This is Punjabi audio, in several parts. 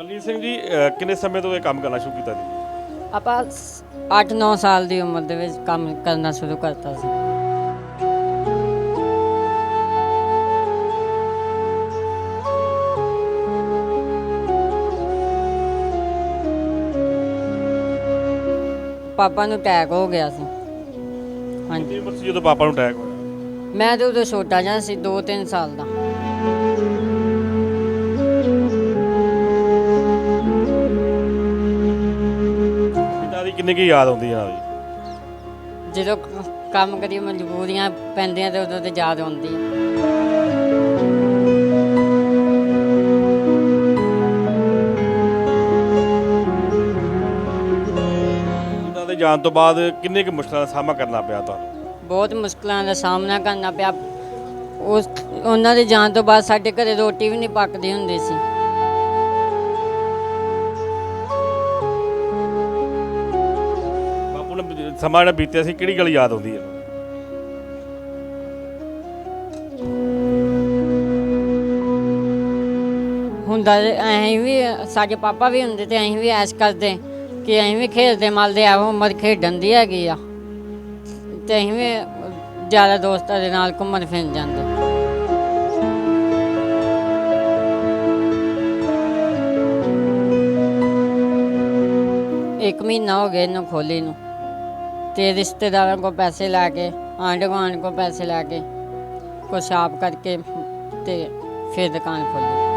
ਰਣਜੀਤ ਸਿੰਘ ਜੀ ਅਹ ਕਿੰਨੇ ਸਮੇਂ ਤੋਂ ਇਹ ਕੰਮ ਕਰਨਾ ਸ਼ੁਰੂ ਕੀਤਾ ਜੀ? ਆਪਾਂ 8-9 ਸਾਲ ਦੀ ਉਮਰ ਦੇ ਵਿੱਚ ਕੰਮ ਕਰਨਾ ਸ਼ੁਰੂ ਕਰਤਾ ਸੀ। ਪਾਪਾ ਨੂੰ ਅਟੈਕ ਹੋ ਗਿਆ ਸੀ। ਹਾਂਜੀ ਕਿੰਨੀ ਉਮਰ ਸੀ ਜਦੋਂ ਪਾਪਾ ਨੂੰ ਅਟੈਕ ਹੋਇਆ? ਮੈਂ ਤੇ ਉਦੋਂ ਛੋਟਾ ਜਿਹਾ ਸੀ 2-3 ਸਾਲ ਦਾ। ਕਿੰਨੀ ਕੀ ਯਾਦ ਆਉਂਦੀ ਹੈ ਨਾਲ ਜਦੋਂ ਕ- ਕੰਮ ਕਰੀ ਮਜਬੂਰੀਆਂ ਪੈਂਦੀਆਂ ਤੇ ਉਦੋਂ ਤੇ ਯਾਦ ਆਉਂਦੀ ਦੇ ਜਾਣ ਤੋਂ ਬਾਅਦ ਕਿੰਨੇ ਕੁ ਮੁਸ਼ਕਲਾਂ ਦਾ ਸਾਹਮਣਾ ਕਰਨਾ ਪਿਆ ਤੁਹਾਨੂੰ? ਬਹੁਤ ਮੁਸ਼ਕਲਾਂ ਦਾ ਸਾਹਮਣਾ ਕਰਨਾ ਪਿਆ। ਉਸ ਉਹਨਾਂ ਦੇ ਜਾਣ ਤੋਂ ਬਾਅਦ ਸਾਡੇ ਘਰੇ ਰੋਟੀ ਵੀ ਨਹੀਂ ਪੱਕਦੀ ਹੁੰਦੀ ਸੀ। ਸਮਾਂ ਜਿਹੜਾ ਬੀਤਿਆ ਸੀ, ਕਿਹੜੀ ਗੱਲ ਯਾਦ ਆਉਂਦੀ ਹੈ? ਹੁੰਦਾ ਤੇ ਵੀ, ਸਾਡੇ ਪਾਪਾ ਵੀ ਹੁੰਦੇ ਤੇ ਅਸੀਂ ਵੀ ਐਸ਼ ਕਰਦੇ ਕਿ ਅਸੀਂ ਵੀ ਖੇਡਦੇ ਮਲਦੇ ਆ, ਉਮਰ ਖੇਡਣ ਦੀ ਹੈਗੀ ਆ। ਤੇ ਅਸੀਂ ਵੀ ਜ਼ਿਆਦਾ ਦੋਸਤਾਂ ਦੇ ਨਾਲ ਘੁੰਮਣ ਫਿਰਨ ਜਾਂਦੇ। ਇੱਕ ਮਹੀਨਾ ਹੋ ਗਿਆ ਇਹਨੂੰ ਖੋਲੀ ਨੂੰ। ਤੇ ਰਿਸ਼ਤੇਦਾਰਾਂ ਕੋ ਪੈਸੇ ਲੈ ਕੇ ਆਂਢ ਗੁਆਂਢ ਕੋ ਪੈਸੇ ਲੈ ਕੇ, ਕੁਛ ਆਪ ਕਰਕੇ ਤੇ ਫਿਰ ਦੁਕਾਨ ਖੋਲੀ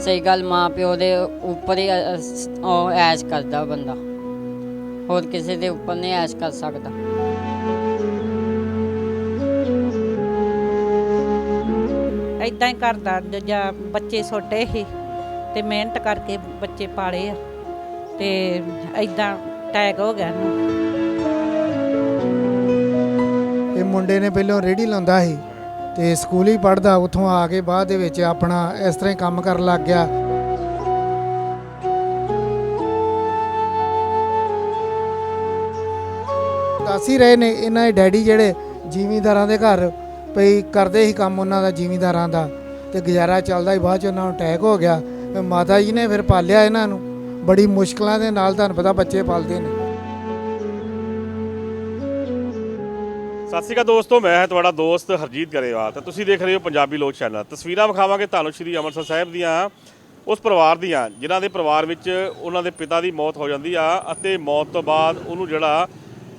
ਸਹੀ ਗੱਲ ਮਾਂ ਪਿਓ ਦੇ ਉੱਪਰ ਹੀ ਅ- ਉਹ ਐਸ਼ ਕਰਦਾ ਬੰਦਾ। ਹੋਰ ਕਿਸੇ ਦੇ ਉੱਪਰ ਨਹੀਂ ਐਸ਼ ਕਰ ਸਕਦਾ। ਇਦਾਂ ਹੀ ਕਰਦਾ ਜਾਂ ਬੱਚੇ ਛੋਟੇ ਸੀ ਤੇ ਮਿਹਨਤ ਕਰਕੇ ਬੱਚੇ ਪਾਲੇ ਆ ਤੇ ਇਦਾਂ ਟੈਗ ਹੋ ਗਿਆ ਇਹਨੂੰ। ਇਹ ਮੁੰਡੇ ਨੇ ਪਹਿਲਾਂ ਰੇੜੀ ਲਾਉਂਦਾ ਸੀ ਤੇ ਸਕੂਲ ਹੀ ਪੜਦਾ ਉੱਥੋਂ ਆ ਕੇ ਬਾਅਦ ਦੇ ਵਿੱਚ ਆਪਣਾ ਇਸ ਤਰ੍ਹਾਂ ਹੀ ਕੰਮ ਕਰਨ ਲੱਗ ਗਿਆ। ਦੱਸ ਹੀ ਰਹੇ ਨੇ, ਇਹਨਾਂ ਦੇ ਡੈਡੀ ਜਿਹੜੇ ਜ਼ਿਮੀਂਦਾਰਾਂ ਦੇ ਘਰ ਪਈ ਕਰਦੇ ਹੀ ਕੰਮ ਉਹਨਾਂ ਦਾ, ਜ਼ਿਮੀਂਦਾਰਾਂ ਦਾ ਤੇ ਗੁਜ਼ਾਰਾ ਚੱਲਦਾ ਹੀ, ਬਾਅਦ ਚ ਉਹਨਾਂ ਨੂੰ ਅਟੈਕ ਹੋ ਗਿਆ। ਮਾਤਾ ਜੀ ਨੇ ਫਿਰ ਪਾਲਿਆ ਇਹਨਾਂ ਨੂੰ। ਬੜੀ ਮੁਸ਼ਕਲਾਂ ਦੇ ਨਾਲ ਤੁਹਾਨੂੰ ਪਤਾ ਬੱਚੇ ਪਾਲਦੇ ਨੇ। ਸਤਿ ਸ਼੍ਰੀ ਅਕਾਲ ਦੋਸਤੋ, ਮੈਂ ਹਾਂ ਤੁਹਾਡਾ ਦੋਸਤ ਹਰਜੀਤ ਗਰੇਵਾਲ ਤੇ ਤੁਸੀਂ ਦੇਖ ਰਹੇ ਹੋ ਪੰਜਾਬੀ ਲੋਕ ਚੈਨਲ। ਤਸਵੀਰਾਂ ਵਿਖਾਵਾਂਗੇ ਤੁਹਾਨੂੰ ਸ਼੍ਰੀ ਅੰਮ੍ਰਿਤਸਰ ਸਾਹਿਬ ਦੀਆਂ, ਉਸ ਪਰਿਵਾਰ ਦੀਆਂ, ਜਿਨ੍ਹਾਂ ਦੇ ਪਰਿਵਾਰ ਵਿੱਚ ਉਹਨਾਂ ਦੇ ਪਿਤਾ ਦੀ ਮੌਤ ਹੋ ਜਾਂਦੀ ਆ ਅਤੇ ਮੌਤ ਤੋਂ ਬਾਅਦ ਉਹਨੂੰ ਜਿਹੜਾ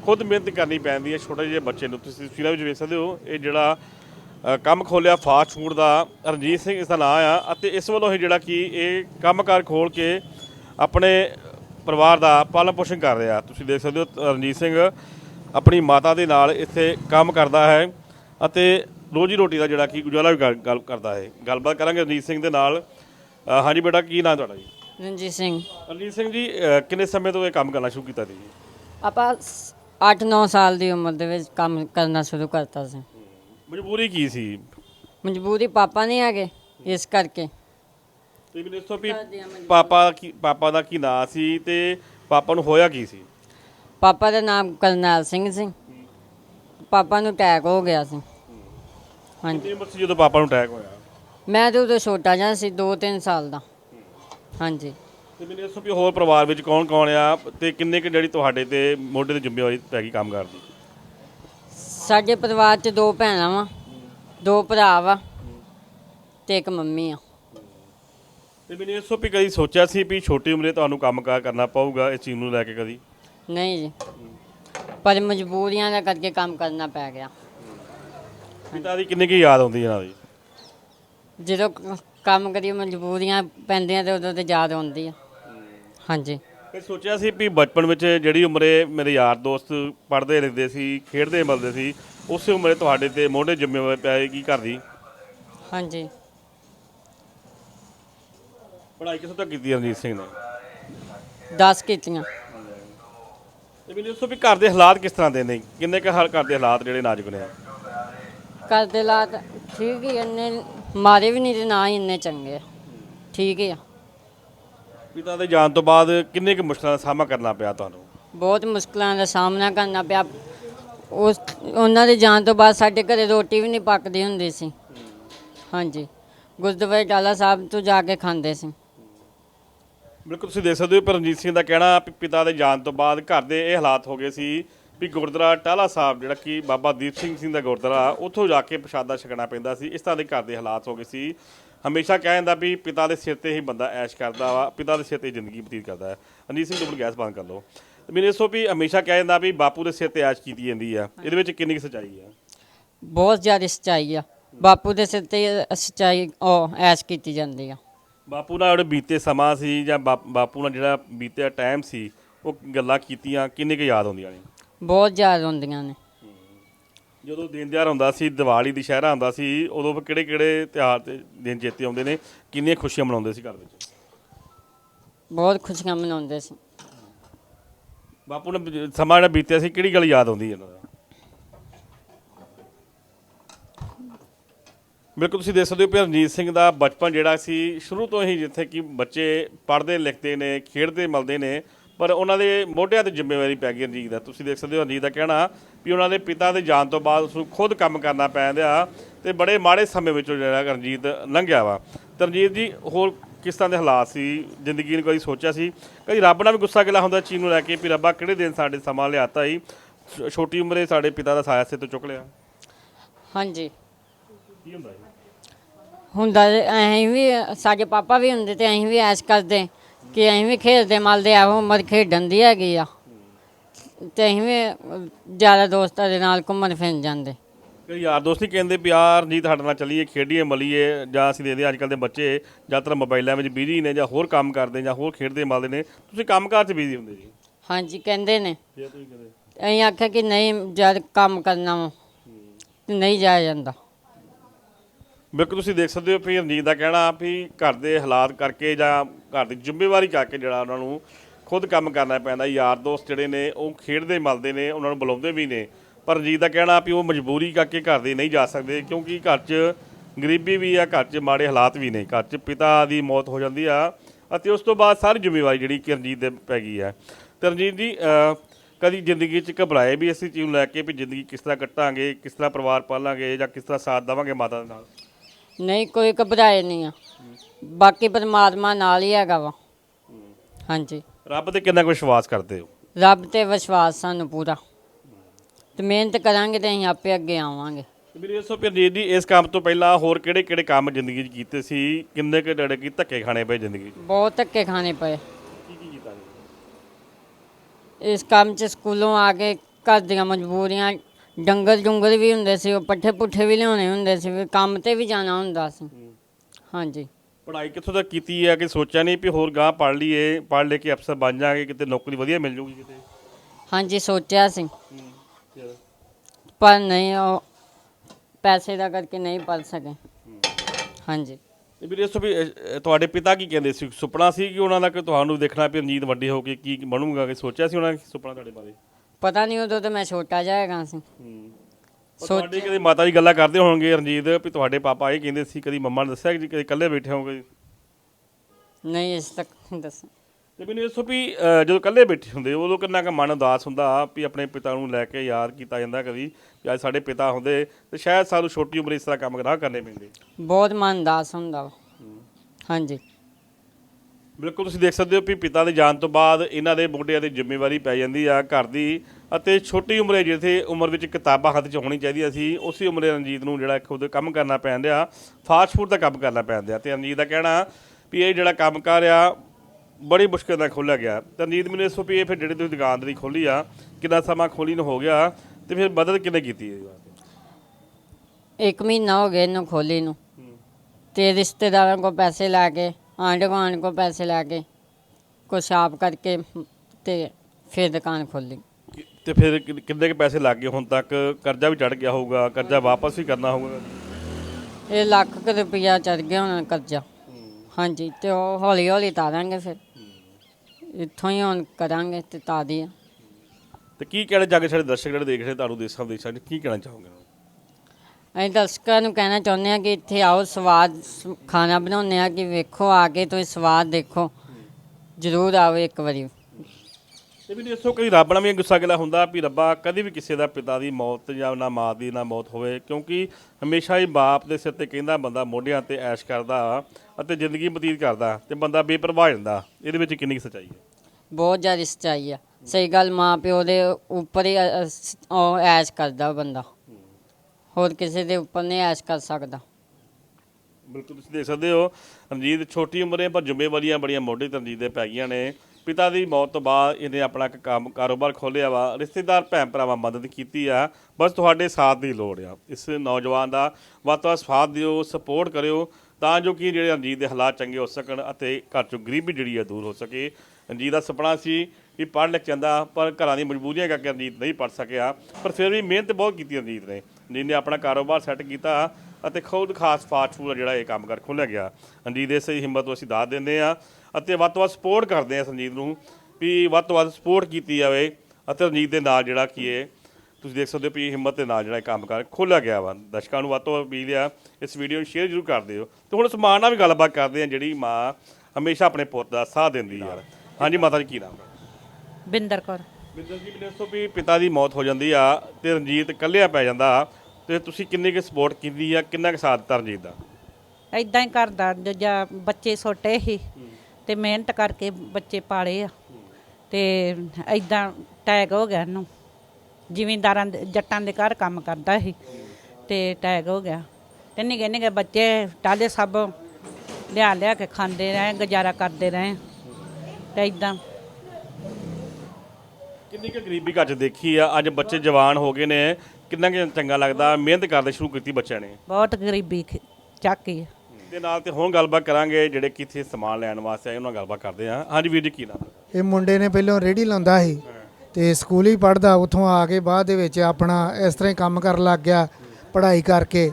ਖੁਦ ਮਿਹਨਤ ਕਰਨੀ ਪੈਂਦੀ ਹੈ ਛੋਟੇ ਜਿਹੇ ਬੱਚੇ ਨੂੰ। ਤੁਸੀਂ ਤਸਵੀਰਾਂ ਵਿੱਚ ਵੇਖ ਸਕਦੇ ਹੋ ਇਹ ਜਿਹੜਾ ਅ, ਕੰਮ ਖੋਲਿਆ ਫਾਸਟ ਫੂਡ ਦਾ ਰਣਜੀਤ ਸਿੰਘ ਇਸ ਦਾ ਨਾਮ ਆ ਅਤੇ ਇਸ ਵੱਲੋਂ ਹੀ ਜਿਹੜਾ ਕਿ ਇਹ ਕੰਮਕਾਰ ਖੋਲ ਕੇ ਆਪਣੇ ਪਰਿਵਾਰ ਦਾ ਪਾਲਣ ਪੋਸ਼ਣ ਕਰ ਰਿਹਾ। ਤੁਸੀਂ ਦੇਖ ਸਕਦੇ ਹੋ ਰਣਜੀਤ ਸਿੰਘ ਆਪਣੀ ਮਾਤਾ ਦੇ ਨਾਲ ਇੱਥੇ ਕੰਮ ਕਰਦਾ ਹੈ ਅਤੇ ਰੋਜੀ ਰੋਟੀ ਦਾ ਜਿਹੜਾ ਕੀ ਗੁਜ਼ਾਰਾ ਵੀ ਕਰ- ਗੱਲ ਕਰਦਾ ਹੈ। ਗੱਲਬਾਤ ਕਰਾਂਗੇ ਰਣਜੀਤ ਸਿੰਘ ਦੇ ਨਾਲ। ਅ, ਹਾਂਜੀ ਬੇਟਾ ਕੀ ਨਾਮ ਤੁਹਾਡਾ ਜੀ? ਰਣਜੀਤ ਸਿੰਘ। ਰਣਜੀਤ ਸਿੰਘ ਜੀ ਅ, ਕਿੰਨੇ ਸਮੇਂ ਤੋਂ ਇਹ ਕੰਮ ਕਰਨਾ ਸ਼ੁਰੂ ਕੀਤਾ ਜੀ ਆਪਾਂ 8-9 ਸਾਲ ਦੀ ਉਮਰ ਦੇ ਵਿੱਚ ਕੰਮ ਕਰਨਾ ਸ਼ੁਰੂ ਕਰਤਾ ਸੀ। ਮਜਬੂਰੀ ਕੀ ਸੀ? ਮਜਬੂਰੀ ਪਾਪਾ ਨਹੀਂ ਹੈਗੇ ਇਸ ਕਰਕੇ। ਤੇ ਮੈਨੂੰ ਦੱਸੋ ਵੀ ਪਾਪਾ ਕੀ ਪਾਪਾ ਦਾ ਕੀ ਨਾਂ ਸੀ ਤੇ ਪਾਪਾ ਨੂੰ ਹੋਇਆ ਕੀ ਸੀ? ਪਾਪਾ ਦਾ ਨਾਮ ਕਰਨੈਲ ਸਿੰਘ ਸੀ। ਪਾਪਾ ਨੂੰ ਅਟੈਕ ਹੋ ਗਿਆ ਸੀ। ਹਾਂਜੀ। ਕਿੰਨੀ ਉਮਰ ਸੀ ਜਦੋਂ ਪਾਪਾ ਨੂੰ ਅਟੈਕ ਹੋਇਆ? ਮੈਂ ਤੇ ਉਦੋਂ ਛੋਟਾ ਜਿਹਾ ਸੀ 2-3 ਸਾਲ ਦਾ। ਹਾਂਜੀ। ਤੇ ਮੈਨੂੰ ਦੱਸੋ ਵੀ ਹੋਰ ਪਰਿਵਾਰ ਵਿੱਚ ਕੌਣ ਕੌਣ ਆ ਤੇ ਕਿੰਨੇ ਕੁ ਜਿਹੜੀ ਤੁਹਾਡੇ ਤੇ ਮੋਢੇ ਤੇ ਜ਼ਿੰਮੇਵਾਰੀ ਪੈ ਗਈ ਕੰਮ ਕਰਦੀ ਸਾਡੇ ਪਰਿਵਾਰ 'ਚ ਦੋ ਭੈਣਾਂ ਵਾ ਦੋ ਭਰਾ ਵਾ ਤੇ ਇੱਕ ਮੰਮੀ ਆ। ਤੇ ਮੈਨੂੰ ਦੱਸੋ ਵੀ ਕਦੀ ਸੋਚਿਆ ਸੀ ਵੀ ਛੋਟੀ ਉਮਰੇ ਤੁਹਾਨੂੰ ਕੰਮਕਾਰ ਕਰਨਾ ਪਊਗਾ ਇਸ ਚੀਜ਼ ਨੂੰ ਲੈ ਕੇ ਕਦੀ? ਨਹੀਂ ਜੀ। ਪਰ ਮਜਬੂਰੀਆਂ ਦਾ ਕਰਕੇ ਕੰਮ ਕਰਨਾ ਪੈ ਗਿਆ। ਪਿਤਾ ਦੀ ਕਿੰਨੀ ਕੀ ਯਾਦ ਆਉਂਦੀ ਇਹਨਾਂ ਦੀ? ਜਦੋਂ ਕ- ਕੰਮ ਕਰੀ ਮਜਬੂਰੀਆਂ ਪੈਂਦੀਆਂ ਤੇ ਉਦੋਂ ਤੇ ਯਾਦ ਆਉਂਦੀ ਆ। ਹਾਂਜੀ। ਕਦੀ ਸੋਚਿਆ ਸੀ ਵੀ ਬਚਪਨ ਵਿੱਚ ਜਿਹੜੀ ਉਮਰੇ ਮੇਰੇ ਯਾਰ ਦੋਸਤ ਪੜ੍ਹਦੇ ਰਹਿੰਦੇ ਸੀ ਖੇਡਦੇ ਮਿਲਦੇ ਸੀ ਉਸੇ ਉਮਰੇ ਤੁਹਾਡੇ ਤੇ ਮੋਢੇ ਜ਼ਿੰਮੇਵਾਰੀ ਪਏਗੀ ਘਰ ਦੀ? ਹਾਂਜੀ। ਪੜ੍ਹਾਈ ਕਿੱਥੋਂ ਤੱਕ ਕੀਤੀ ਰਣਜੀਤ ਸਿੰਘ ਨੇ? 10 ਕੀਤੀਆਂ। ਤੇ ਮੈਨੂੰ ਦੱਸੋ ਵੀ ਘਰ ਦੇ ਹਾਲਾਤ ਕਿਸ ਤਰ੍ਹਾਂ ਦੇ ਨੇ? ਕਿੰਨੇ ਕੁ ਹਾਲ ਘਰ ਦੇ ਹਾਲਾਤ ਜਿਹੜੇ ਨਾਜ਼ੁਕ ਨੇ ਘਰ ਦੇ ਲਾਤ ਠੀਕ ਹੀ ਇੰਨੇ ਮਾਰੇ ਵੀ ਨਹੀਂ ਤੇ ਨਾ ਹੀ ਇੰਨੇ ਚੰਗੇ। ਆ ਠੀਕ ਹੀ ਆ। ਪਿਤਾ ਦੇ ਜਾਣ ਤੋਂ ਬਾਅਦ ਕਿੰਨੇ ਕੁ ਮੁਸ਼ਕਲਾਂ ਦਾ ਸਾਹਮਣਾ ਕਰਨਾ ਪਿਆ ਤੁਹਾਨੂੰ? ਬਹੁਤ ਮੁਸ਼ਕਲਾਂ ਦਾ ਸਾਹਮਣਾ ਕਰਨਾ ਪਿਆ। ਉਸ ਉਹਨਾਂ ਦੇ ਜਾਣ ਤੋਂ ਬਾਅਦ ਸਾਡੇ ਘਰੇ ਰੋਟੀ ਵੀ ਨਹੀਂ ਪੱਕਦੀ ਹੁੰਦੀ ਸੀ। ਹਾਂਜੀ। ਗੁਰਦੁਆਰੇ ਡਾਲਾ ਸਾਹਿਬ ਤੋਂ ਜਾ ਕੇ ਖਾਂਦੇ ਸੀ। ਬਿਲਕੁਲ ਤੁਸੀਂ ਦੇਖ ਸਕਦੇ ਹੋ ਪਰ ਰਣਜੀਤ ਸਿੰਘ ਦਾ ਕਹਿਣਾ ਵੀ ਪਿਤਾ ਦੇ ਜਾਣ ਤੋਂ ਬਾਅਦ ਘਰ ਦੇ ਇਹ ਹਾਲਾਤ ਹੋ ਗਏ ਸੀ ਵੀ ਗੁਰਦੁਆਰਾ ਟਾਲਾ ਸਾਹਿਬ ਜਿਹੜਾ ਕਿ ਬਾਬਾ ਦੀਪ ਸਿੰਘ ਸਿੰਘ ਦਾ ਗੁਰਦੁਆਰਾ ਉੱਥੋਂ ਜਾ ਕੇ ਪ੍ਰਸ਼ਾਦਾ ਛਕਣਾ ਪੈਂਦਾ ਸੀ। ਇਸ ਤਰ੍ਹਾਂ ਦੇ ਘਰ ਦੇ ਹਾਲਾਤ ਹੋ ਗਏ ਸੀ। ਹਮੇਸ਼ਾ ਕਹਿ ਜਾਂਦਾ ਵੀ ਪਿਤਾ ਦੇ ਸਿਰ ਤੇ ਹੀ ਬੰਦਾ ਐਸ਼ ਕਰਦਾ ਵਾ ਪਿਤਾ ਦੇ ਸਿਰ ਤੇ ਹੀ ਜ਼ਿੰਦਗੀ ਬਤੀਤ ਕਰਦਾ ਹੈ। ਰਣਜੀਤ ਸਿੰਘ ਦੁਬਲ ਗੈਸ ਬੰਦ ਕਰ ਲਓ। ਤੇ ਮੈਨੂੰ ਇਸ ਵੀ ਹਮੇਸ਼ਾ ਕਹਿ ਜਾਂਦਾ ਵੀ ਬਾਪੂ ਦੇ ਸਿਰ ਤੇ ਐਸ਼ ਕੀਤੀ ਜਾਂਦੀ ਆ। ਇਹਦੇ ਵਿੱਚ ਕਿੰਨੀ ਕੁ ਸੱਚਾਈ ਆ? ਬਹੁਤ ਜ਼ਿਆਦਾ ਸੱਚਾਈ ਆ। ਬਾਪੂ ਦੇ ਸਿਰ ਤੇ ਸੱਚਾਈ ਉਹ ਐਸ਼ ਕੀਤੀ ਜਾਂਦੀ ਆ। ਬਾਪੂ ਨਾਲ ਜਿਹੜੇ ਬੀਤੇ ਸਮਾਂ ਸੀ ਜਾਂ ਬਾਪ- ਬਾਪੂ ਨਾਲ ਜਿਹੜਾ ਬੀਤਿਆ ਟਾਈਮ ਸੀ ਉਹ ਗੱਲਾਂ ਕੀਤੀਆਂ ਕਿੰਨੇ ਕੁ ਯਾਦ ਆਉਂਦੀਆਂ ਨੇ? ਬਹੁਤ ਜ਼ਿਆਦਾ ਹੁੰਦੀਆਂ ਨੇ। ਜਦੋਂ ਦਿਨ ਤਿਉਹਾਰ ਹੁੰਦਾ ਸੀ ਦੀਵਾਲੀ ਦੁਸ਼ਹਿਰਾ ਹੁੰਦਾ ਸੀ ਉਦੋਂ ਫਿਰ ਕਿਹੜੇ ਕਿਹੜੇ ਤਿਉਹਾਰ ਤੇ ਦਿਨ ਚੇਤੇ ਆਉਂਦੇ ਨੇ? ਕਿੰਨੀਆਂ ਖੁਸ਼ੀਆਂ ਮਨਾਉਂਦੇ ਸੀ ਘਰ ਵਿੱਚ? ਬਹੁਤ ਖੁਸ਼ੀਆਂ ਮਨਾਉਂਦੇ ਸੀ। ਬਾਪੂ ਨੇ ਬ- ਸਮਾਂ ਜਿਹੜਾ ਬੀਤਿਆ ਸੀ ਕਿਹੜੀ ਗੱਲ ਯਾਦ ਆਉਂਦੀ ਹੈ ਇਹਨਾਂ ਦਾ? ਬਿਲਕੁਲ ਤੁਸੀਂ ਦੇਖ ਸਕਦੇ ਹੋ ਕਿ ਰਣਜੀਤ ਸਿੰਘ ਦਾ ਬਚਪਨ ਜਿਹੜਾ ਸੀ ਸ਼ੁਰੂ ਤੋਂ ਹੀ ਜਿੱਥੇ ਕਿ ਬੱਚੇ ਪੜ੍ਹਦੇ ਲਿਖਦੇ ਨੇ ਖੇਡਦੇ ਮਲਦੇ ਨੇ ਪਰ ਉਹਨਾਂ ਦੇ ਮੋਢਿਆਂ ਤੇ ਜ਼ਿੰਮੇਵਾਰੀ ਪੈ ਗਈ ਰਣਜੀਤ ਦਾ। ਤੁਸੀਂ ਦੇਖ ਸਕਦੇ ਹੋ ਰਣਜੀਤ ਦਾ ਕਹਿਣਾ ਵੀ ਉਹਨਾਂ ਦੇ ਪਿਤਾ ਦੇ ਜਾਣ ਤੋਂ ਬਾਅਦ ਉਸ ਨੂੰ ਖੁਦ ਕੰਮ ਕਰਨਾ ਪੈਂਦਿਆ ਤੇ ਬੜੇ ਮਾੜੇ ਸਮੇਂ ਵਿੱਚੋਂ ਜਿਹੜਾ ਰਣਜੀਤ ਲੰਘਿਆ ਵਾ। ਤੇ ਰਣਜੀਤ ਜੀ ਹੋਰ ਕਿਸ ਤਰ੍ਹਾਂ ਦੇ ਹਾਲਾਤ ਸੀ? ਜ਼ਿੰਦਗੀ ਨੂੰ ਕਦੀ ਸੋਚਿਆ ਸੀ? ਕਦੀ ਰੱਬ ਨਾਲ ਵੀ ਗੁੱਸਾ ਗਿਲਾ ਹੁੰਦਾ ਚੀਜ਼ ਨੂੰ ਲੈ ਕੇ ਵੀ ਰੱਬਾ ਕਿਹੜੇ ਦਿਨ ਸਾਡੇ ਸਮਾਂ ਲਿਆਤਾ ਸੀ? ਛ- ਛੋਟੀ ਉਮਰੇ ਸਾਡੇ ਪਿਤਾ ਦਾ ਸਾਇਆ ਸਿਰ ਤੋਂ ਚੁੱਕ ਲਿਆ। ਹਾਂਜੀ। ਕੀ ਹੁੰਦਾ ਜੀ ਹੁੰਦਾ ਅਸੀਂ ਵੀ ਸਾਡੇ ਪਾਪਾ ਵੀ ਹੁੰਦੇ ਤੇ ਅਸੀਂ ਵੀ ਐਸ਼ ਕਰਦੇ। ਕਿ ਅਸੀਂ ਵੀ ਖੇਡਦੇ ਮਲਦੇ ਆ ਉਮਰ ਖੇਡਣ ਦੀ ਹੈਗੀ ਆ। ਤੇ ਅਸੀਂ ਵੀ ਜ਼ਿਆਦਾ ਦੋਸਤਾਂ ਦੇ ਨਾਲ ਘੁੰਮਣ ਫਿਰਨ ਜਾਂਦੇ। ਕਈ ਯਾਰ ਦੋਸਤ ਨਹੀਂ ਕਹਿੰਦੇ ਵੀ ਯਾਰ ਜੀ ਤੁਹਾਡੇ ਨਾਲ ਚੱਲੀਏ ਖੇਡੀਏ ਮਲੀਏ ਜਾਂ ਅਸੀਂ ਦੇਖਦੇ ਹਾਂ ਅੱਜ ਕੱਲ ਦੇ ਬੱਚੇ ਜ਼ਿਆਦਾਤਰ ਮੋਬਾਈਲਾਂ ਵਿੱਚ ਬਿਜ਼ੀ ਨੇ ਜਾਂ ਹੋਰ ਕੰਮ ਕਰਦੇ ਜਾਂ ਹੋਰ ਖੇਡਦੇ ਮਲਦੇ ਨੇ। ਤੁਸੀਂ ਕੰਮਕਾਰ 'ਚ ਬਿਜ਼ੀ ਹੁੰਦੇ ਜੀ। ਹਾਂਜੀ ਕਹਿੰਦੇ ਨੇ। ਜੇ ਤੁਸੀਂ ਕਹਿੰਦੇ ਅਸੀਂ ਆਖਿਆ ਕਿ ਨਹੀਂ ਜਦ ਕੰਮ ਕਰਨਾ ਵਾ ਤੇ ਨਹੀਂ ਜਾਇਆ ਜਾਂਦਾ। ਬਿਲਕੁਲ ਤੁਸੀਂ ਦੇਖ ਸਕਦੇ ਹੋ ਵੀ ਰਣਜੀਤ ਦਾ ਕਹਿਣਾ ਵੀ ਘਰ ਦੇ ਹਾਲਾਤ ਕਰਕੇ ਜਾਂ ਘਰ ਦੀ ਜ਼ਿੰਮੇਵਾਰੀ ਕਰਕੇ ਜਿਹੜਾ ਉਹਨਾਂ ਨੂੰ ਖੁਦ ਕੰਮ ਕਰਨਾ ਪੈਂਦਾ। ਯਾਰ ਦੋਸਤ ਜਿਹੜੇ ਨੇ, ਉਹ ਖੇਡਦੇ ਮਿਲਦੇ ਨੇ, ਉਹਨਾਂ ਨੂੰ ਬੁਲਾਉਂਦੇ ਵੀ ਨੇ। ਪਰ ਰਣਜੀਤ ਦਾ ਕਹਿਣਾ ਵੀ ਉਹ ਮਜਬੂਰੀ ਕਰਕੇ ਘਰ ਦੇ ਨਹੀਂ ਜਾ ਸਕਦੇ ਕਿਉਂਕਿ ਘਰ 'ਚ ਗਰੀਬੀ ਵੀ ਆ, ਘਰ 'ਚ ਮਾੜੇ ਹਾਲਾਤ ਵੀ ਨੇ। ਘਰ 'ਚ ਪਿਤਾ ਦੀ ਮੌਤ ਹੋ ਜਾਂਦੀ ਆ ਅਤੇ ਉਸ ਤੋਂ ਬਾਅਦ ਸਾਰੀ ਜ਼ਿੰਮੇਵਾਰੀ ਜਿਹੜੀ ਕਿ ਰਣਜੀਤ ਦੇ ਪੈ ਗਈ ਹੈ। ਤੇ ਰਣਜੀਤ ਜੀ ਕਦੀ ਜ਼ਿੰਦਗੀ 'ਚ ਘਬਰਾਏ ਵੀ ਅਸੀਂ ਚੀਜ਼ ਨੂੰ ਲੈ ਕੇ ਵੀ ਜ਼ਿੰਦਗੀ ਕਿਸ ਤਰ੍ਹਾਂ ਕੱਟਾਂਗੇ, ਕਿਸ ਤਰ੍ਹਾਂ ਪਰਿਵਾਰ ਪਾਲਾਂਗੇ ਜਾਂ ਕਿਸ ਤਰ੍ਹਾਂ ਸਾਥ ਦੇਵਾਂਗੇ ਮਾਤਾ ਦੇ ਨਾਲ? ਨਹੀਂ ਕੋਈ ਘਬਰਾਏ ਨਹੀਂ ਆ। ਬਾਕੀ ਪਰਮਾਤਮਾ ਨਾਲ ਹੀ ਹੈਗਾ ਵਾ। ਹਾਂਜੀ। ਰੱਬ ਤੇ ਕਿੰਨਾ ਕੁ ਵਿਸ਼ਵਾਸ ਕਰਦੇ ਹੋ? ਰੱਬ ਤੇ ਵਿਸ਼ਵਾਸ ਸਾਨੂੰ ਪੂਰਾ। ਤੇ ਮਿਹਨਤ ਕਰਾਂਗੇ ਤੇ ਅਸੀਂ ਆਪੇ ਅੱਗੇ ਆਵਾਂਗੇ। ਤੇ ਵੀਰੇ ਸੋ ਪ੍ਰਜੀਤ ਜੀ ਇਸ ਕੰਮ ਤੋਂ ਪਹਿਲਾਂ ਹੋਰ ਕਿਹੜੇ ਕਿਹੜੇ ਕੰਮ ਜ਼ਿੰਦਗੀ 'ਚ ਕੀਤੇ ਸੀ? ਕਿੰਨੇ ਕਿ ਡੜੇ ਕੀ ਧੱਕੇ ਖਾਣੇ ਪਏ ਜ਼ਿੰਦਗੀ 'ਚ? ਬਹੁਤ ਧੱਕੇ ਖਾਣੇ ਪਏ। ਕੀ ਕੀ ਕੀਤਾ ਜੀ ਇਸ ਕੰਮ 'ਚ ਸਕੂਲੋਂ ਆ ਕੇ ਘਰ ਦੀਆਂ ਮਜਬੂਰੀਆਂ ਡੰਗਰ ਜੁੰਗਰ ਵੀ ਹੁੰਦੇ ਸੀ ਉਹ ਪੱਠੇ ਪੁੱਠੇ ਵੀ ਲਿਆਉਣੇ ਹੁੰਦੇ ਸੀ ਫਿਰ ਕੰਮ ਤੇ ਵੀ ਜਾਣਾ ਹੁੰਦਾ ਸੀ। ਹਾਂਜੀ। ਪੜ੍ਹਾਈ ਕਿੱਥੋਂ ਤੱਕ ਕੀਤੀ ਹੈ ਕਿ ਸੋਚਿਆ ਨਹੀਂ ਵੀ ਹੋਰ ਗਾਂ ਪੜ੍ਹ ਲਈਏ ਪੜ੍ਹ ਲੈ ਕੇ ਅਫਸਰ ਬਣ ਜਾਾਂਗੇ ਕਿਤੇ ਨੌਕਰੀ ਵਧੀਆ ਮਿਲ ਜੂਗੀ ਕਿਤੇ? ਹਾਂਜੀ ਸੋਚਿਆ ਸੀ। ਪਰ ਨਹੀਂ ਉਹ ਪੈਸੇ ਦਾ ਕਰਕੇ ਨਹੀਂ ਪੜ ਸਕੇ। ਹਾਂਜੀ। ਤੇ ਵੀਰੇ ਸੋ ਵੀ ਅ, ਅ, ਤੁਹਾਡੇ ਪਿਤਾ ਕੀ ਕਹਿੰਦੇ ਸੀ? ਸੁਪਨਾ ਸੀ ਕਿ ਉਹਨਾਂ ਦਾ ਕਿ ਤੁਹਾਨੂੰ ਦੇਖਣਾ ਵੀ ਰਣਜੀਤ ਵੱਡੇ ਹੋ ਕੇ ਕੀ ਬਣੂਗਾ ਕਿ ਸੋਚਿਆ ਸੀ ਉਹਨਾਂ ਨੇ ਸੁਪਨਾ ਤੁਹਾਡੇ ਬਾਰੇ? ਪਤਾ ਨਹੀਂ ਉਦੋਂ ਤਾਂ ਮੈਂ ਛੋਟਾ ਜਿਹਾ ਹੈਗਾ ਸੀ। ਤੁਹਾਡੀ ਕਦੇ ਮਾਤਾ ਜੀ ਗੱਲਾਂ ਕਰਦੇ ਹੋਣਗੇ ਰਣਜੀਤ ਵੀ ਤੁਹਾਡੇ ਪਾਪਾ ਇਹ ਕਹਿੰਦੇ ਸੀ ਕਦੀ ਮੰਮਾ ਨੇ ਦੱਸਿਆ ਕਿ ਕਦੇ ਇਕੱਲੇ ਬੈਠੇ ਹੋਗੇ ਨਹੀਂ ਇਸ ਤੱਕ ਨਹੀਂ ਦੱਸਿਆ। ਤੇ ਮੈਨੂੰ ਇਹ ਦੱਸੋ ਵੀ ਅਹ, ਜਦੋਂ ਇਕੱਲੇ ਬੈਠੇ ਹੁੰਦੇ ਉਦੋਂ ਕਿੰਨਾ ਕੁ ਮਨ ਉਦਾਸ ਹੁੰਦਾ ਵੀ ਆਪਣੇ ਪਿਤਾ ਨੂੰ ਲੈ ਕੇ ਯਾਦ ਕੀਤਾ ਜਾਂਦਾ ਕਦੀ ਵੀ ਅੱਜ ਸਾਡੇ ਪਿਤਾ ਹੁੰਦੇ ਤੇ ਸ਼ਾਇਦ ਸਾਨੂੰ ਛੋਟੀ ਉਮਰੇ ਇਸ ਤਰ੍ਹਾਂ ਕੰਮ ਨਾ ਕਰਨੇ ਪੈਂਦੇ। ਬਹੁਤ ਮਨ ਦਾਸ ਹੁੰਦਾ ਵਾ। ਹਾਂਜੀ। ਬਿਲਕੁਲ ਤੁਸੀਂ ਦੇਖ ਸਕਦੇ ਹੋ ਵੀ ਪਿਤਾ ਦੇ ਜਾਣ ਤੋਂ ਬਾਅਦ ਇਹਨਾਂ ਦੇ ਮੋਢਿਆਂ ਤੇ ਜ਼ਿੰਮੇਵਾਰੀ ਪੈ ਜਾਂਦੀ ਆ ਘਰ ਦੀ ਅਤੇ ਛੋਟੀ ਉਮਰੇ ਜਿੱਥੇ ਉਮਰ ਵਿੱਚ ਕਿਤਾਬਾਂ ਹੱਥ 'ਚ ਹੋਣੀ ਚਾਹੀਦੀਆਂ ਸੀ ਉਸੇ ਉਮਰੇ ਰਣਜੀਤ ਨੂੰ ਜਿਹੜਾ ਖੁਦ ਕੰਮ ਕਰਨਾ ਪੈਂਦਿਆ ਫਾਸਟ ਫੂਡ ਦਾ ਕੰਮ ਕਰਨਾ ਪੈਂਦਿਆ ਤੇ ਰਣਜੀਤ ਦਾ ਕਹਿਣਾ ਵੀ ਇਹ ਜਿਹੜਾ ਕੰਮ ਕਰ ਆ, ਬੜੀ ਮੁਸ਼ਕਿਲ ਨਾਲ ਖੋਲ੍ਹਿਆ ਗਿਆ। ਤੇ ਰਣਜੀਤ ਮੈਨੂੰ ਇਸ ਵੀ ਇਹ ਫਿਰ ਜਿਹੜੀ ਤੁਸੀਂ ਦੁਕਾਨਦਾਰੀ ਖੋਲੀ ਆ, ਕਿੰਨਾ ਸਮਾਂ ਖੋਲੀ ਨੂੰ ਹੋ ਗਿਆ ਤੇ ਫਿਰ ਮਦਦ ਕਿੰਨੇ ਕੀਤੀ ਇਹਦੀ ਵਾਸਤੇ? ਇੱਕ ਮਹੀਨਾ ਹੋ ਗਿਆ ਇਹਨੂੰ ਖੋਲੀ ਨੂੰ। ਤੇ ਰਿਸ਼ਤੇਦਾਰਾਂ ਕੋ ਪੈਸੇ ਲੈ ਕੇ ਕੋ ਪੈਸੇ ਲੈ ਕੇ ਕੁਛ ਆਪ ਕਰਕੇ ਤੇ ਫਿਰ ਦੁਕਾਨ ਖੋਲੀ। ਕਿ- ਤੇ ਫਿਰ ਕਿ- ਕਿੰਨੇ ਕੁ ਪੈਸੇ ਲੱਗ ਗਏ ਹੁਣ ਤੱਕ? ਕਰਜ਼ਾ ਵੀ ਚੜ ਗਿਆ ਹੋਊਗਾ ਕਰਜ਼ਾ ਵਾਪਸ ਵੀ ਕਰਨਾ ਹੋਊਗਾ। ਇਹ ਲੱਖ ਕੁ ਰੁਪਈਆ ਚੜ ਗਿਆ ਹੁਣ ਕਰਜ਼ਾ। ਹਾਂਜੀ ਤੇ ਉਹ ਹੌਲੀ ਹੌਲੀ ਤਾਰਾਂਗੇ ਫਿਰ। ਇੱਥੋਂ ਹੀ ਹੁਣ ਕਰਾਂਗੇ ਤੇ ਤਾਦੀ ਆ। ਤੇ ਕੀ ਕਹਿਣਾ ਕੇ ਸਾਡੇ ਦਰਸ਼ਕ ਜਿਹੜੇ ਦੇਖ ਰਹੇ ਤੁਹਾਨੂੰ ਦੇਸ਼ਾਂ ਵਿਦੇਸ਼ਾਂ 'ਚ ਕੀ ਕਹਿਣਾ ਚਾਹੋਗੇ? ਅਸੀਂ ਦਰਸ਼ਕਾਂ ਨੂੰ ਕਹਿਣਾ ਚਾਹੁੰਦੇ ਆ ਕਿ ਇੱਥੇ ਆਓ ਸਵਾਦ ਸ- ਖਾਣਾ ਬਣਾਉਂਦੇ ਆ ਕਿ ਵੇਖੋ ਆ ਕੇ ਤੁਸੀਂ ਸਵਾਦ ਦੇਖੋ। ਜ਼ਰੂਰ ਆਓ ਇੱਕ ਵਾਰੀ। ਤੇ ਵੀ ਦੱਸੋ ਕਈ ਰੱਬ ਨਾਲ ਵੀ ਗੁੱਸਾ ਗਿਲਾ ਹੁੰਦਾ ਵੀ ਰੱਬਾ ਕਦੀ ਵੀ ਕਿਸੇ ਦਾ ਪਿਤਾ ਦੀ ਮੌਤ ਜਾਂ ਨਾ ਮਾਂ ਦੀ ਨਾ ਮੌਤ ਹੋਵੇ ਕਿਉਂਕਿ ਹਮੇਸ਼ਾ ਹੀ ਬਾਪ ਦੇ ਸਿਰ ਤੇ ਕਹਿੰਦਾ ਬੰਦਾ ਮੋਢਿਆਂ ਤੇ ਐਸ਼ ਕਰਦਾ ਅਤੇ ਜ਼ਿੰਦਗੀ ਬਤੀਤ ਕਰਦਾ ਤੇ ਬੰਦਾ ਬੇਪਰਵਾਹ ਹੋ ਜਾਂਦਾ ਇਹਦੇ ਵਿੱਚ ਕਿੰਨੀ ਕੁ ਸੱਚਾਈ ਹੈ? ਬਹੁਤ ਜ਼ਿਆਦਾ ਸੱਚਾਈ ਆ। ਸਹੀ ਗੱਲ ਮਾਂ ਪਿਓ ਦੇ ਉੱਪਰ ਹੀ ਅ- ਅ- ਸ- ਉਹ ਐਸ਼ ਕਰਦਾ ਬੰਦਾ। ਹੋਰ ਕਿਸੇ ਦੇ ਉੱਪਰ ਨਹੀਂ ਐਸ਼ ਕਰ ਸਕਦਾ। ਬਿਲਕੁਲ, ਤੁਸੀਂ ਦੇਖ ਸਕਦੇ ਹੋ, ਰਣਜੀਤ ਛੋਟੀ ਉਮਰੇ ਪਰ ਜ਼ਿੰਮੇਵਾਰੀਆਂ ਬੜੀਆਂ ਮੋਢੇ ਤੇ ਰਣਜੀਤ ਦੇ ਪੈ ਗਈਆਂ ਨੇ। ਪਿਤਾ ਦੀ ਮੌਤ ਤੋਂ ਬਾਅਦ ਇਹਨੇ ਆਪਣਾ ਇੱਕ ਕੰਮ, ਕਾਰੋਬਾਰ ਖੋਲ੍ਹਿਆ ਵਾ, ਰਿਸ਼ਤੇਦਾਰ, ਭੈਣ ਭਰਾਵਾਂ ਮਦਦ ਕੀਤੀ ਆ। ਬਸ ਤੁਹਾਡੇ ਸਾਥ ਦੀ ਲੋੜ ਆ। ਇਸ ਨੌਜਵਾਨ ਦਾ ਵੱਧ ਤੋਂ ਵੱਧ ਸਾਥ ਦਿਓ ਸਪੋਰਟ ਕਰਿਓ, ਤਾਂ ਜੋ ਕਿ ਜਿਹੜੇ ਰਣਜੀਤ ਦੇ ਹਾਲਾਤ ਚੰਗੇ ਹੋ ਸਕਣ ਅਤੇ ਘਰ ਚੋਂ ਗਰੀਬੀ ਜਿਹੜੀ ਆ ਦੂਰ ਹੋ ਸਕੇ। ਰਣਜੀਤ ਦਾ ਸੁਪਨਾ ਸੀ ਕਿ ਪੜ੍ਹ ਲਿਖ ਜਾਂਦਾ ਪਰ ਘਰਾਂ ਦੀ ਮਜਬੂਰੀਆਂ ਕਰਕੇ ਰਣਜੀਤ ਨਹੀਂ ਪੜ੍ਹ ਸਕਿਆ। ਪਰ ਫਿਰ ਵੀ ਮਿਹਨਤ ਬਹੁਤ ਕੀਤੀ ਰਣਜੀਤ ਨੇ। ਜਿਹਨੇ ਆਪਣਾ ਕਾਰੋਬਾਰ ਸੈੱਟ ਕੀਤਾ ਅਤੇ ਖੁਦ ਖਾਸ ਫਾਸਟ ਫੂਡ ਜਿਹੜਾ ਇਹ ਕੰਮ ਕਰ ਖੋਲ੍ਹਿਆ ਗਿਆ। ਰਣਜੀਤ ਦੇ ਸਹੀ ਹਿੰਮਤ ਨੂੰ ਅਸੀਂ ਦਾਤ ਦਿੰਦੇ ਆ ਅਤੇ ਵੱਧ ਤੋਂ ਵੱਧ ਸਪੋਰਟ ਕਰਦੇ ਆ ਸੰਜੀਤ ਨੂੰ ਵੀ ਵੱਧ ਤੋਂ ਵੱਧ ਸਪੋਰਟ ਕੀਤੀ ਜਾਵੇ ਅਤੇ ਰਣਜੀਤ ਦੇ ਨਾਲ ਜਿਹੜਾ ਕੀ ਹੈ ਤੁਸੀਂ ਦੇਖ ਸਕਦੇ ਹੋ ਵੀ ਹਿੰਮਤ ਦੇ ਨਾਲ ਜਿਹੜਾ ਇਹ ਕੰਮ ਕਰ ਖੋਲ੍ਹਿਆ ਗਿਆ ਵਾ। ਦਰਸ਼ਕਾਂ ਨੂੰ ਵੱਧ ਤੋਂ ਵੱਧ ਅਪੀਲ ਆ, ਇਸ ਵੀਡੀਓ ਨੂੰ ਸ਼ੇਅਰ ਜ਼ਰੂਰ ਕਰ ਦਿਓ। ਤੇ ਹੁਣ ਉਸ ਮਾਂ ਨਾਲ ਵੀ ਗੱਲਬਾਤ ਕਰਦੇ ਆ ਜਿਹੜੀ ਮਾਂ ਹਮੇਸ਼ਾ ਆਪਣੇ ਪੁੱਤ ਦਾ ਸਾਥ ਦਿੰਦੀ ਆ। ਹਾਂਜੀ, ਮਾਤਾ ਜੀ, ਕੀ ਨਾਮ ਬਿੰਦਰ ਕੌਰ। ਬਿੰਦਰ ਜੀ ਮੈਨੂੰ ਦੱਸੋ ਵੀ ਪਿਤਾ ਦੀ ਮੌਤ ਹੋ ਜਾਂਦੀ ਆ ਤੇ ਰਣਜੀਤ ਇਕੱਲਿਆ ਪੈ ਜਾਂਦਾ ਤੇ ਤੁਸੀਂ ਕਿੰਨੀ ਕੁ ਸਪੋਰਟ ਕੀਤੀ ਆ ਕਿੰਨਾ ਕੁ ਸਾਥ ਦਿੱਤਾ ਰਣਜੀਤ ਦਾ? ਇਦਾਂ ਹੀ ਕਰਦਾ ਜਾਂ ਬੱਚੇ ਛੋਟੇ ਸੀ ਤੇ ਮਿਹਨਤ ਕਰਕੇ ਬੱਚੇ ਪਾਲੇ ਆ ਤੇ ਇਦਾਂ ਟੈਗ ਹੋ ਗਿਆ ਇਹਨੂੰ। ਜ਼ਿਮੀਂਦਾਰਾਂ ਦੇ ਜੱਟਾਂ ਦੇ ਘਰ ਕੰਮ ਕਰਦਾ ਸੀ ਤੇ ਟੈਗ ਹੋ ਗਿਆ। ਤੇ ਨਿੱਕੇ ਨਿੱਕੇ ਬੱਚੇ ਟਾਲੇ ਸਭ ਲਿਆ ਲਿਆ ਕੇ ਖਾਂਦੇ ਰਹੇ ਗੁਜ਼ਾਰਾ ਕਰਦੇ ਰਹੇ। ਤੇ ਇਦਾਂ ਕਿੰਨੀ ਕੁ ਗਰੀਬੀ ਘਰ 'ਚ ਦੇਖੀ ਆ? ਅੱਜ ਬੱਚੇ ਜਵਾਨ ਹੋ ਗਏ ਨੇ। ਕਿੰਨਾ ਕੁ ਚੰਗਾ ਲੱਗਦਾ? ਮਿਹਨਤ ਕਰਦੇ ਸ਼ੁਰੂ ਕੀਤੀ ਬੱਚਿਆਂ ਨੇ। ਬਹੁਤ ਗਰੀਬੀ ਖ- ਚੱਕੀ ਆ। ਦੇ ਨਾਲ ਤੇ ਹੁਣ ਗੱਲਬਾਤ ਕਰਾਂਗੇ ਜਿਹੜੇ ਕਿ ਇੱਥੇ ਸਮਾਨ ਲੈਣ ਵਾਸਤੇ ਆਏ ਉਹਨਾਂ ਨਾਲ ਗੱਲਬਾਤ ਕਰਦੇ ਆ ਹਾਂਜੀ ਵੀਰ ਜੀ ਕੀ ਨਾਮ? ਹੈ ਇਹ ਮੁੰਡੇ ਨੇ ਪਹਿਲਾਂ ਰੇੜੀ ਲਾਉਂਦਾ ਸੀ ਤੇ ਸਕੂਲ ਹੀ ਪੜਦਾ ਉੱਥੋਂ ਆ ਕੇ ਬਾਅਦ ਦੇ ਵਿੱਚ ਆਪਣਾ ਇਸ ਤਰ੍ਹਾਂ ਹੀ ਕੰਮ ਕਰਨ ਲੱਗ ਗਿਆ ਪੜ੍ਹਾਈ ਕਰਕੇ।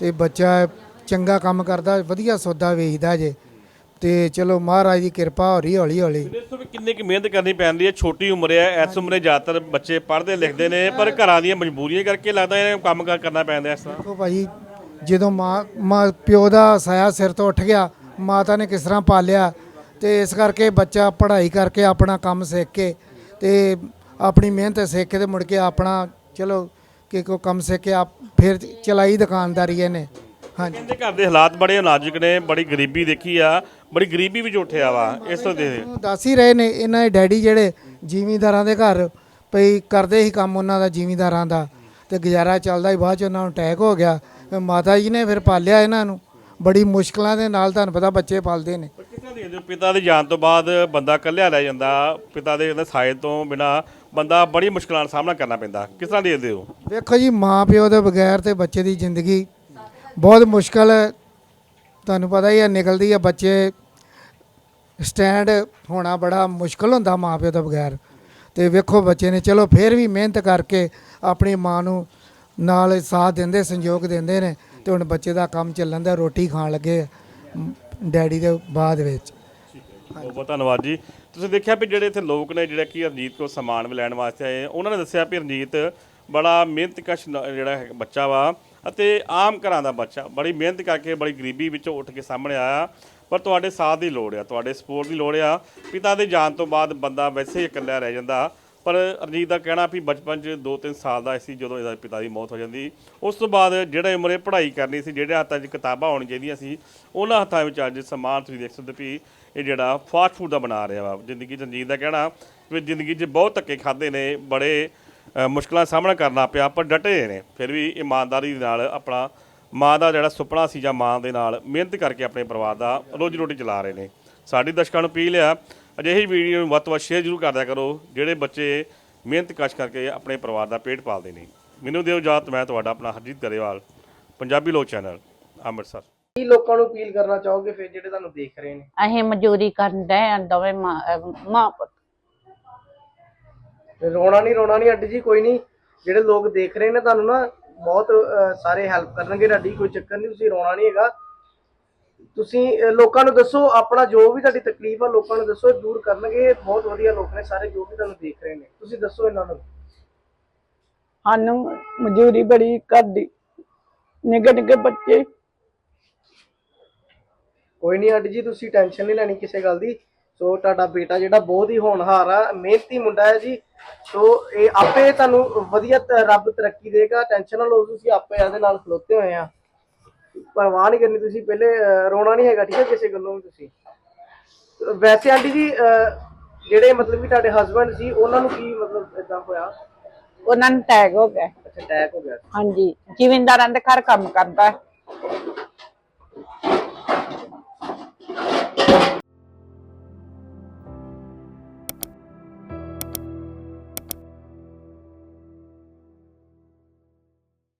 ਤੇ ਬੱਚਾ ਚੰਗਾ ਕੰਮ ਕਰਦਾ ਵਧੀਆ ਸੌਦਾ ਵੇਚਦਾ ਜੇ। ਤੇ ਚਲੋ ਮਹਾਰਾਜ ਦੀ ਕਿਰਪਾ ਹੋ ਰਹੀ ਹੌਲੀ ਹੌਲੀ। ਦੇਖੋ ਵੀ ਕਿੰਨੀ ਕੁ ਮਿਹਨਤ ਕਰਨੀ ਪੈਂਦੀ ਹੈ? ਛੋਟੀ ਉਮਰ ਹੈ ਇਸ ਉਮਰੇ ਜ਼ਿਆਦਾਤਰ ਬੱਚੇ ਪੜ੍ਹਦੇ ਲਿਖਦੇ ਨੇ ਪਰ ਘਰਾਂ ਦੀਆਂ ਮਜਬੂਰੀਆਂ ਕਰਕੇ ਲੱਗਦਾ ਇਹਨਾਂ ਨੂੰ ਕੰਮ ਕਾਰ ਕਰਨਾ ਪੈਂਦਾ ਇਸ ਤਰ੍ਹਾਂ। ਦੇਖੋ ਭਾਜੀ ਜਦੋਂ ਮਾਂ ਮਾਂ ਪਿਓ ਦਾ ਸਾਇਆ ਸਿਰ ਤੋਂ ਉੱਠ ਗਿਆ ਮਾਤਾ ਨੇ ਕਿਸ ਤਰ੍ਹਾਂ ਪਾਲਿਆ ਤੇ ਇਸ ਕਰਕੇ ਬੱਚਾ ਪੜ੍ਹਾਈ ਕਰਕੇ ਆਪਣਾ ਕੰਮ ਸਿੱਖ ਕੇ ਤੇ ਆਪਣੀ ਮਿਹਨਤ ਸਿੱਖ ਕੇ ਤੇ ਮੁੜ ਕੇ ਆਪਣਾ ਚਲੋ ਕਿ ਕੋ ਕੰਮ ਸਿੱਖ ਕੇ ਆਪ ਫਿਰ ਚਲਾਈ ਦੁਕਾਨਦਾਰੀ ਇਹਨੇ। ਹਾਂਜੀ। ਕਹਿੰਦੇ ਘਰ ਦੇ ਹਾਲਾਤ ਬੜੇ ਨਾਜ਼ੁਕ ਨੇ ਬੜੀ ਗਰੀਬੀ ਦੇਖੀ ਆ ਬੜੀ ਗਰੀਬੀ ਵਿੱਚ ਉੱਠਿਆ ਵਾ ਇਸ ਤੋਂ ਦੇ। ਦੱਸ ਹੀ ਰਹੇ ਨੇ ਇਹਨਾਂ ਦੇ ਡੈਡੀ ਜਿਹੜੇ ਜ਼ਿਮੀਂਦਾਰਾਂ ਦੇ ਘਰ ਪਈ ਕਰਦੇ ਹੀ ਕੰਮ ਉਹਨਾਂ ਦਾ ਜ਼ਿਮੀਂਦਾਰਾਂ ਦਾ ਤੇ ਗੁਜ਼ਾਰਾ ਚੱਲਦਾ ਹੀ ਬਾਅਦ ਚ ਉਹਨਾਂ ਨੂੰ ਅਟੈਕ ਹੋ ਗਿਆ ਤੇ ਮਾਤਾ ਜੀ ਨੇ ਫਿਰ ਪਾਲਿਆ ਇਹਨਾਂ ਨੂੰ। ਬੜੀ ਮੁਸ਼ਕਲਾਂ ਦੇ ਨਾਲ ਤੁਹਾਨੂੰ ਪਤਾ ਬੱਚੇ ਪਾਲਦੇ ਨੇ। ਦੇਖਦੇ ਹੋ ਪਿਤਾ ਦੇ ਜਾਣ ਤੋਂ ਬਾਅਦ ਬੰਦਾ ਇਕੱਲਿਆ ਰਹਿ ਜਾਂਦਾ ਪਿਤਾ ਦੇ ਸਾਏ ਤੋਂ ਬਿਨਾ ਬੰਦਾ ਬੜੀ ਮੁਸ਼ਕਲਾਂ ਦਾ ਸਾਹਮਣਾ ਕਰਨਾ ਪੈਂਦਾ ਕਿਸ ਤਰ੍ਹਾਂ ਦੇਖਦੇ ਹੋ? ਵੇਖੋ ਜੀ ਮਾਂ ਪਿਓ ਦੇ ਬਗੈਰ ਤੇ ਬੱਚੇ ਦੀ ਜ਼ਿੰਦਗੀ ਬਹੁਤ ਮੁਸ਼ਕਲ, ਤੁਹਾਨੂੰ ਪਤਾ ਹੀ ਹੈ, ਨਿਕਲਦੀ ਆ ਬੱਚੇ। ਸਟੈਂਡ ਹੋਣਾ ਬੜਾ ਮੁਸ਼ਕਲ ਹੁੰਦਾ ਮਾਂ ਪਿਓ ਤੋਂ ਬਗੈਰ। ਤੇ ਵੇਖੋ ਬੱਚੇ ਨੇ, ਚਲੋ ਫਿਰ ਵੀ ਮਿਹਨਤ ਕਰਕੇ ਆਪਣੀ ਮਾਂ ਨੂੰ ਨਾਲ ਸਾਥ ਦਿੰਦੇ, ਸੰਯੋਗ ਦਿੰਦੇ ਨੇ ਤੇ ਹੁਣ ਬੱਚੇ ਦਾ ਕੰਮ ਚੱਲਣ ਦਾ, ਰੋਟੀ ਖਾਣ ਲੱਗੇ ਡੈਡੀ ਦੇ ਬਾਅਦ ਵਿੱਚ। ਬਹੁਤ ਬਹੁਤ ਧੰਨਵਾਦ ਜੀ। ਤੁਸੀਂ ਦੇਖਿਆ ਵੀ ਜਿਹੜੇ ਇੱਥੇ ਲੋਕ ਨੇ, ਜਿਹੜੇ ਕਿ ਰਣਜੀਤ ਕੋਲ ਸਮਾਨ ਵੀ ਲੈਣ ਵਾਸਤੇ ਆਏ ਉਹਨਾਂ ਨੇ ਦੱਸਿਆ ਵੀ ਰਣਜੀਤ ਬੜਾ ਮਿਹਨਤਕਸ਼ ਨ- ਜਿਹੜਾ ਹੈ ਬੱਚਾ ਵਾ ਅਤੇ ਆਮ ਘਰਾਂ ਦਾ ਬੱਚਾ, ਬੜੀ ਮਿਹਨਤ ਕਰਕੇ ਬੜੀ ਗਰੀਬੀ ਵਿੱਚੋਂ ਉੱਠ ਕੇ ਸਾਹਮਣੇ ਆਇਆ। ਪਰ ਤੁਹਾਡੇ ਸਾਥ ਦੀ ਲੋੜ ਆ, ਤੁਹਾਡੇ ਸਪੋਰਟ ਦੀ ਲੋੜ ਆ। ਪਿਤਾ ਦੇ ਜਾਣ ਤੋਂ ਬਾਅਦ ਬੰਦਾ ਵੈਸੇ ਹੀ ਇਕੱਲਾ ਰਹਿ ਜਾਂਦਾ। ਪਰ ਰਣਜੀਤ ਦਾ ਕਹਿਣਾ ਵੀ ਬਚਪਨ 'ਚ 2-3 ਸਾਲ ਦਾ ਸੀ ਜਦੋਂ ਇਹਦਾ ਪਿਤਾ ਦੀ ਮੌਤ ਹੋ ਜਾਂਦੀ। ਉਸ ਤੋਂ ਬਾਅਦ ਜਿਹੜੇ ਉਮਰੇ ਪੜ੍ਹਾਈ ਕਰਨੀ ਸੀ, ਜਿਹੜੇ ਹੱਥਾਂ 'ਚ ਕਿਤਾਬਾਂ ਹੋਣੀ ਚਾਹੀਦੀਆਂ ਸੀ, ਉਹਨਾਂ ਹੱਥਾਂ ਵਿੱਚ ਅੱਜ ਸਮਾਨ ਤੁਸੀਂ ਦੇਖ ਸਕਦੇ ਵੀ ਇਹ ਜਿਹੜਾ ਫਾਸਟ ਫੂਡ ਦਾ ਬਣਾ ਰਿਹਾ ਵਾ। ਜ਼ਿੰਦਗੀ 'ਚ ਰਣਜੀਤ ਦਾ ਕਹਿਣਾ ਵੀ ਜ਼ਿੰਦਗੀ 'ਚ ਬਹੁਤ ਧੱਕੇ ਖਾਦੇ ਨੇ, ਬੜੇ ਮੁਸ਼ਕਲਾਂ ਦਾ ਸਾਹਮਣਾ ਕਰਨਾ ਪਿਆ ਪਰ ਡਟੇ ਨੇ। ਫਿਰ ਵੀ ਇਮਾਨਦਾਰੀ ਦੇ ਨਾਲ ਆਪਣਾ ਮਾਂ ਦਾ ਜਿਹੜਾ ਸੁਪਨਾ ਸੀ ਜਾਂ ਮਾਂ ਦੇ ਨਾਲ ਮਿਹਨਤ ਕਰਕੇ ਆਪਣੇ ਪਰਿਵਾਰ ਦਾ ਰੋਜੀ ਰੋਟੀ ਚਲਾ ਰਹੇ ਨੇ। ਸਾਡੀ ਦਰਸ਼ਕਾਂ ਨੂੰ ਅਪੀਲ ਆ ਅਜਿਹੀ ਵੀਡੀਓ ਨੂੰ ਵੱਧ ਤੋਂ ਵੱਧ ਸ਼ੇਅਰ ਜ਼ਰੂਰ ਕਰਦਿਆ ਕਰੋ ਜਿਹੜੇ ਬੱਚੇ ਮਿਹਨਤ ਕਸ਼ ਕਰਕੇ ਆਪਣੇ ਪਰਿਵਾਰ ਦਾ ਪੇਟ ਪਾਲਦੇ ਨੇ। ਮੈਨੂੰ ਦਿਓ ਇਜਾਜ਼ਤ ਮੈਂ ਤੁਹਾਡਾ ਆਪਣਾ ਹਰਜੀਤ ਗਰੇਵਾਲ ਪੰਜਾਬੀ ਲੋਕ ਚੈਨਲ ਅੰਮ੍ਰਿਤਸਰ। ਕੀ ਲੋਕਾਂ ਨੂੰ ਅਪੀਲ ਕਰਨਾ ਚਾਹੋਗੇ ਫਿਰ ਜਿਹੜੇ ਤੁਹਾਨੂੰ ਦੇਖ ਰਹੇ ਨੇ? ਅਸੀਂ ਮਜ਼ਦੂਰੀ ਕਰਨ ਦੇ ਦੋਵੇਂ ਮਾਂ ਅਹ ਮਾਂ ਪੁੱਤ। ਰੋਣਾ ਨਹੀਂ ਰੋਣਾ ਨਹੀਂ ਅੱਡੀ ਜੀ ਕੋਈ ਨਹੀਂ। ਜਿਹੜੇ ਲੋਕ ਦੇਖ ਰਹੇ ਨੇ ਤੁਹਾਨੂੰ ਨਾ ਬਹੁਤ ਅਹ, ਸਾਰੇ ਹੈਲਪ ਕਰਨਗੇ ਤੁਹਾਡੀ ਕੋਈ ਚੱਕਰ ਨਹੀਂ ਤੁਸੀਂ ਰੋਣਾ ਨਹੀਂ ਹੈਗਾ। ਤੁਸੀਂ ਅਹ, ਲੋਕਾਂ ਨੂੰ ਦੱਸੋ ਆਪਣਾ ਜੋ ਵੀ ਤੁਹਾਡੀ ਤਕਲੀਫ ਆ ਲੋਕਾਂ ਨੂੰ ਦੱਸੋ ਇਹ ਦੂਰ ਕਰਨਗੇ। ਇਹ ਬਹੁਤ ਵਧੀਆ ਲੋਕ ਨੇ ਸਾਰੇ ਜੋ ਵੀ ਤੁਹਾਨੂੰ ਦੇਖ ਰਹੇ ਨੇ। ਤੁਸੀਂ ਦੱਸੋ ਇਹਨਾਂ ਨੂੰ। ਸਾਨੂੰ ਮਜ਼ਦੂਰੀ ਬੜੀ ਕਰਦੀ ਨਿੱਕੇ ਨਿੱਕੇ ਬੱਚੇ। ਕੋਈ ਨਹੀਂ ਅੱਡੀ ਜੀ ਤੁਸੀਂ ਟੈਨਸ਼ਨ ਨਹੀਂ ਲੈਣੀ ਕਿਸੇ ਗੱਲ ਦੀ। ਸੋ ਤੁਹਾਡਾ ਬੇਟਾ ਜਿਹੜਾ ਬਹੁਤ ਹੀ ਹੋਣਹਾਰ ਆ ਮਿਹਨਤੀ ਮੁੰਡਾ ਹੈ ਜੀ। ਸੋ ਇਹ ਆਪੇ ਤੁਹਾਨੂੰ ਵਧੀਆ ਤ- ਰੱਬ ਤਰੱਕੀ ਦੇਗਾ ਟੈਨਸ਼ਨ ਨਾ ਲਓ ਤੁਸੀਂ ਆਪੇ ਇਹਦੇ ਨਾਲ ਖਲੋਤੇ ਹੋਏ ਆ। ਪਰਵਾਹ ਨਹੀਂ ਕਰਨੀ ਤੁਸੀਂ ਪਹਿਲੇ ਅਹ, ਰੋਣਾ ਨਹੀਂ ਹੈਗਾ ਠੀਕ ਹੈ ਕਿਸੇ ਗੱਲੋਂ ਵੀ ਤੁਸੀਂ। ਵੈਸੇ ਆਂਟੀ ਜੀ ਅਹ, ਜਿਹੜੇ ਮਤਲਬ ਕਿ ਤੁਹਾਡੇ ਹਸਬੰਡ ਸੀ ਉਹਨਾਂ ਨੂੰ ਕੀ ਮਤਲਬ ਇਦਾਂ ਹੋਇਆ? ਉਹਨਾਂ ਨੂੰ ਟੈਗ ਹੋ ਗਿਆ। ਅੱਛਾ ਅਟੈਕ ਹੋ ਗਿਆ। ਹਾਂਜੀ। ਜ਼ਿਮੀਂਦਾਰਾਂ ਦੇ ਘਰ ਕੰਮ ਕਰਦਾ। ਹੈ।